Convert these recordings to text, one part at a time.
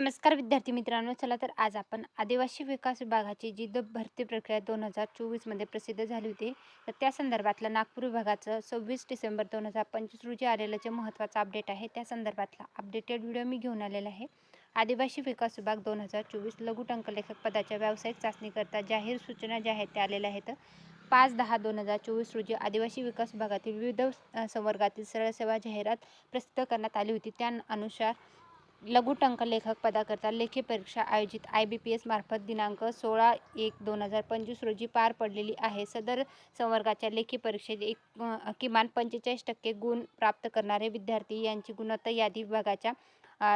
नमस्कार विद्यार्थी मित्रांनो चला तर आज आपण आदिवासी विकास विभागाची जी द भरती प्रक्रिया दोन हजार चोवीसमध्ये प्रसिद्ध झाली होती तर त्या संदर्भातलं नागपूर विभागाचं सव्वीस डिसेंबर दोन हजार पंचवीस रोजी आलेलं जे महत्त्वाचं अपडेट आहे त्या संदर्भातला अपडेटेड व्हिडिओ मी घेऊन आलेला आहे. आदिवासी विकास विभाग दोन हजार चोवीस लघुटंकलेखक पदाच्या व्यावसायिक चाचणीकरता जाहीर सूचना ज्या आहेत त्या आलेल्या आहेत. पाच दहा दोन हजार चोवीस रोजी आदिवासी विकास विभागातील विविध संवर्गातील सरळ सेवा जाहिरात प्रसिद्ध करण्यात आली होती. त्या अनुसार लघु टंकलेखक पदाकरता लेखी परीक्षा आयोजित आय बी पी एस मार्फत दिनांक सोळा एक दोन हजार पंचवीस रोजी पार पडलेली आहे. सदर संवर्गाच्या लेखी परीक्षेत एक किमान पंचेचाळीस टक्के गुण प्राप्त करणारे विद्यार्थी यांची गुणवत्ता यादी विभागाच्या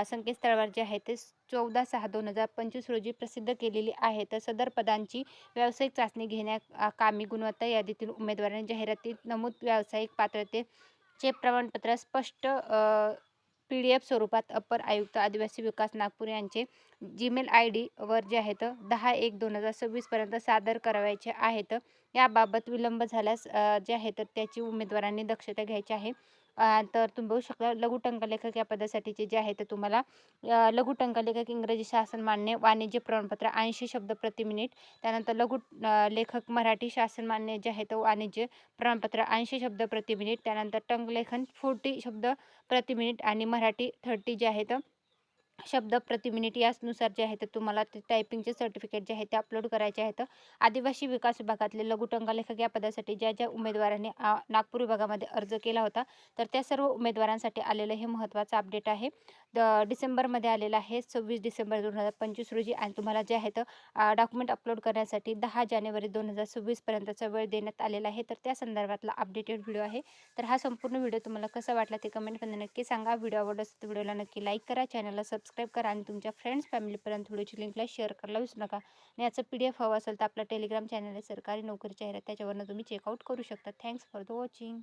संकेतस्थळावर जे आहे ते चौदा सहा दोन हजार पंचवीस रोजी प्रसिद्ध केलेली आहे. तर सदर पदांची व्यावसायिक चाचणी घेण्या कामी गुणवत्ता यादीतील उमेदवारांनी जाहिरातीत नमूद व्यावसायिक पात्रतेचे प्रमाणपत्र स्पष्ट पी डी एफ स्वरूपात अपर आयुक्त आदिवासी विकास नागपूर यांचे जीमेल आय डीवर जे आहेत दहा एक दोन हजार सव्वीसपर्यंत सादर करावायचे आहेत. याबाबत विलंब झाल्यास जे आहे तर त्याची उमेदवारांनी दक्षता घ्यायची आहे. तर तुम्ही बघू शकता लघुटंकलेखक या पदासाठीचे जे आहे ते तुम्हाला लघुटंकलेखक इंग्रजी शासन मान्य वाणिज्य प्रमाणपत्र ऐंशी शब्द प्रति मिनिट. त्यानंतर लघु लेखक मराठी शासन मान्य जे आहे ते वाणिज्य प्रमाणपत्र ऐंशी शब्द प्रति मिनिट. त्यानंतर टंकलेखन फोर्टी शब्द प्रति मिनिट. आणि मराठी थर्टी जे आहेत शब्द प्रति मिनिट यानुसार जे आहे तर तुम्हाला ते टायपिंगचे सर्टिफिकेट जे आहे ते अपलोड करायचे आहेत आदिवासी विकास विभागातले लघु लेखक या पदासाठी ज्या ज्या उमेदवारांनी नागपूर विभागामध्ये अर्ज केला होता तर त्या सर्व उमेदवारांसाठी आलेलं हे महत्त्वाचं अपडेट आहे. द डिसेंबरमध्ये आलेलं आहे सव्वीस डिसेंबर दोन हजार पंचवीस रोजी आणि तुम्हाला जे आहे तर डॉक्युमेंट अपलोड करण्यासाठी दहा जानेवारी दोन हजार सव्वीसपर्यंतचा वेळ देण्यात आलेला आहे. तर त्या संदर्भातला अपडेटेड व्हिडिओ आहे. तर हा संपूर्ण व्हिडिओ तुम्हाला कसा वाटला ते कमेंटमध्ये नक्की सांगा. व्हिडिओ आवडला तर व्हिडिओला नक्की लाईक करा. चॅनलला सबस्क्राईब करा आणि तुमच्या फ्रेंड्स फॅमिलीपर्यंत व्हिडिओची लिंकला शेअर करायला विसरू नका. आणि याचं पी डी एफ हवं असेल तर आपला टेलिग्राम चॅनल आहे सरकारी नोकरी जाहिरात त्याच्यावरनं तुम्ही चेकआउट करू शकता. Thanks for the watching